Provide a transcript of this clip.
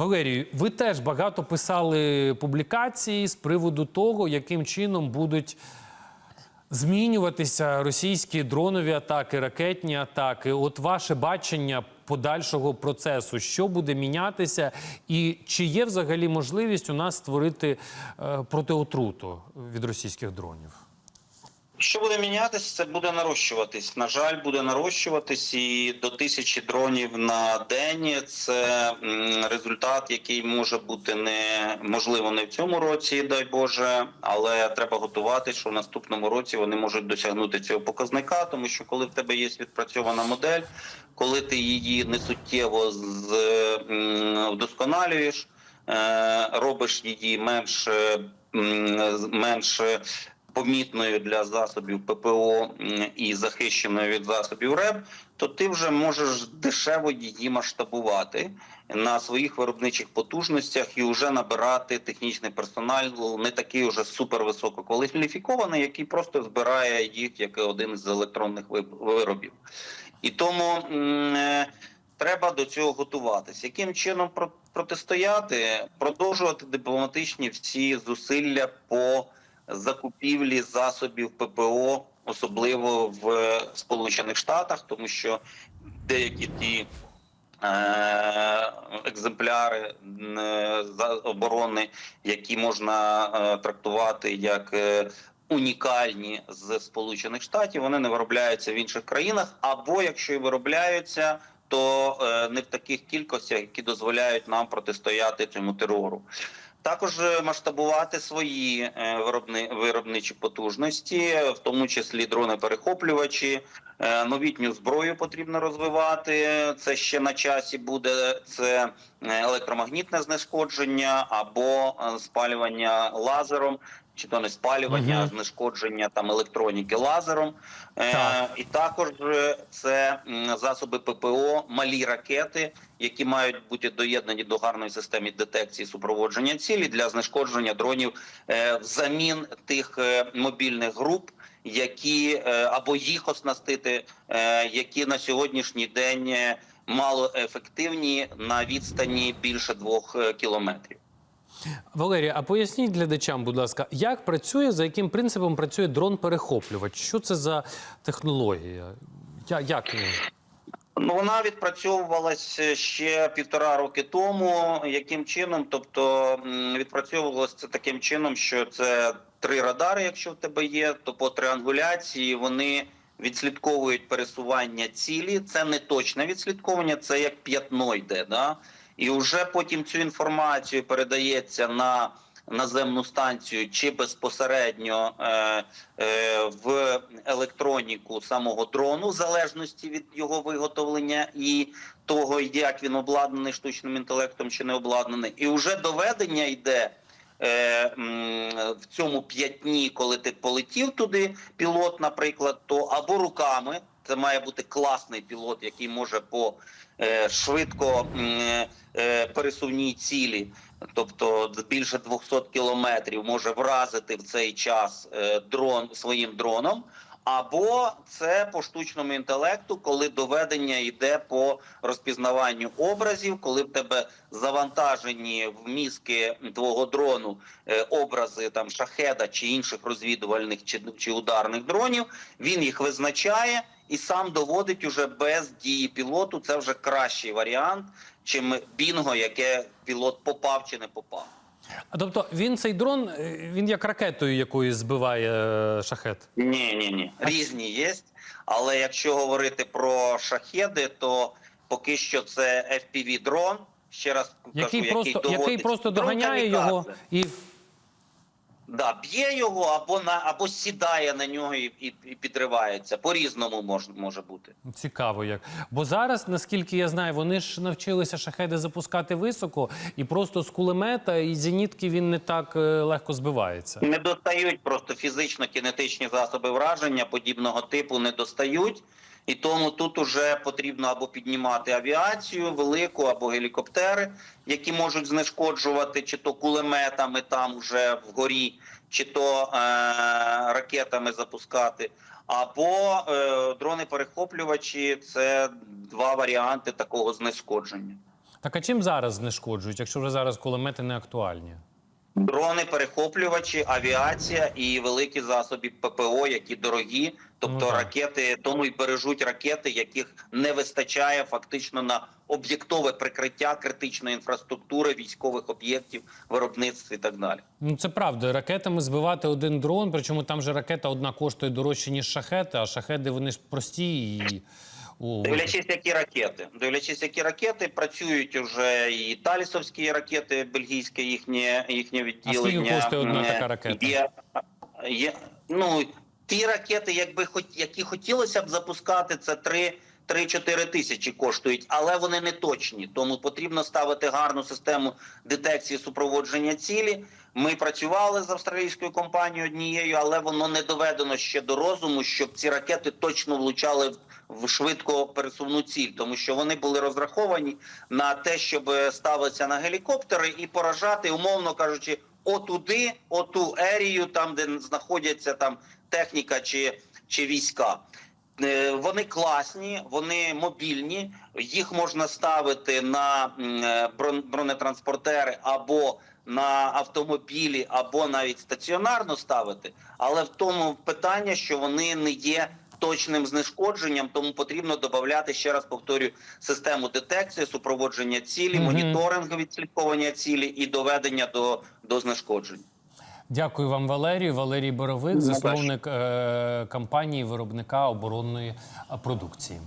Валерію, ви теж багато писали публікацій з приводу того, яким чином будуть змінюватися російські дронові атаки, ракетні атаки. От ваше бачення подальшого процесу, що буде мінятися, і чи є взагалі можливість у нас створити е, протиотруту від російських дронів? Що буде мінятися, це буде нарощуватись. На жаль, буде нарощуватись і до тисячі дронів на день. Це результат, який може бути не можливо не в цьому році, дай Боже, але треба готувати, що в наступному році вони можуть досягнути цього показника, тому що коли в тебе є відпрацьована модель, коли ти її не суттєво з, вдосконалюєш, е, робиш її менш, менш помітною для засобів ППО і захищеною від засобів РЕБ, то ти вже можеш дешево її масштабувати на своїх виробничих потужностях і вже набирати технічний персонал не такий уже супервисококваліфікований, який просто збирає їх як один з електронних виробів. І тому е, треба до цього готуватися. Яким чином про- протистояти? Продовжувати дипломатичні всі зусилля по закупівлі засобів ППО, особливо в Сполучених Штатах, тому що деякі ті е, екземпляри е, оборони, які можна е, трактувати як е, унікальні з Сполучених Штатів, вони не виробляються в інших країнах, або якщо і виробляються. То е, не в таких кількостях, які дозволяють нам протистояти цьому терору. Також е, масштабувати свої е, виробни, виробничі потужності, в тому числі дрони-перехоплювачі, Е, новітню зброю потрібно розвивати. Це ще на часі буде це електромагнітне знешкодження або спалювання лазером, чи то не спалювання, Мгм. знешкодження там електроніки лазером. Е, Так. І також е, це засоби ППО, малі ракети, які мають бути доєднані до гарної системи детекції супроводження цілі для знешкодження дронів е, взамін тих е, мобільних груп, які або їх оснастити, які на сьогоднішній день мало ефективні на відстані більше двох кілометрів. Валерія, а поясніть глядачам, будь ласка, як працює, за яким принципом працює дрон-перехоплювач? Що це за технологія? Я, як він? Ну, вона відпрацьовувалась ще півтора роки тому. Яким чином? Тобто м, відпрацьовувалось це таким чином, що це три радари, якщо в тебе є, то по триангуляції вони відслідковують пересування цілі. Це не точне відслідковування, це як п'ятно йде. Да? І вже потім цю інформацію передається на наземну станцію чи безпосередньо е, е, в електроніку самого дрону, в залежності від його виготовлення і того, як він обладнаний штучним інтелектом чи не обладнаний, і вже доведення йде. е, В цьому п'ятні, коли ти полетів туди, пілот, наприклад, то або руками, це має бути класний пілот, який може по е, швидко е, пересувній цілі, тобто більше 200 кілометрів, може вразити в цей час е, дрон своїм дроном. Або це по штучному інтелекту, коли доведення йде по розпізнаванню образів, коли в тебе завантажені в мізки твого дрону е, образи там шахеда чи інших розвідувальних чи, чи ударних дронів, він їх визначає і сам доводить уже без дії пілоту. Це вже кращий варіант, чим бінго, яке пілот попав чи не попав. А тобто він цей дрон, е, він як ракетою якоюсь збиває е, шахет. Ні, ні, ні. Різні є. Але якщо говорити про шахеди, то поки що це FPV дрон. Ще раз Який кажу, просто, який, який просто Дрон доганяє камікадзе. його і Да, б'є його або на або сідає на нього і, і, і підривається. По різному мож, може бути. Цікаво як. Бо зараз, наскільки я знаю, вони ж навчилися шахеди запускати високо, і просто з кулемета і зенітки він не так е, легко збивається. Не достають просто фізично кінетичні засоби враження подібного типу не достають. І тому тут уже потрібно або піднімати авіацію велику, або гелікоптери, які можуть знешкоджувати чи то кулеметами там вже вгорі, чи то е- ракетами запускати, або е- дрони-перехоплювачі це два варіанти такого знешкодження. Так а чим зараз знешкоджують, якщо вже зараз кулемети не актуальні? Дрони, перехоплювачі, авіація і великі засоби ППО, які дорогі, тобто Ну, ракети, тому й бережуть ракети, яких не вистачає фактично на об'єктове прикриття критичної інфраструктури, військових об'єктів, виробництв і так далі. Ну це правда. Ракетами збивати один дрон, причому там же ракета одна коштує дорожче, ніж шахети, а шахеди вони ж прості і. О, Дивлячись, які ракети. Дивлячись, які ракети працюють уже і талісовські ракети, бельгійське їхнє їхнє відділення. коштує одна така ракета? Є, є, ну, ті ракети, якби які хотілося б запускати, це 3 3-4 тисячі коштують, але вони не точні. Тому потрібно ставити гарну систему детекції супроводження цілі. Ми працювали з австралійською компанією однією, але воно не доведено ще до розуму, щоб ці ракети точно влучали в, в швидко пересувну ціль, тому що вони були розраховані на те, щоб ставитися на гелікоптери і поражати, умовно кажучи, отуди, оту ерію, там де знаходяться там техніка чи, чи війська. Е, Вони класні, вони мобільні. Їх можна ставити на е, брон- бронетранспортери або на автомобілі, або навіть стаціонарно ставити. Але в тому питання, що вони не є точним знешкодженням, тому потрібно додати ще раз повторюю систему детекції, супроводження цілі, Мгм. моніторингу відслідковування цілі і доведення до, до знешкоджень. Дякую вам, Валерію. Валерій Боровик, засновник е, компанії виробника оборонної продукції.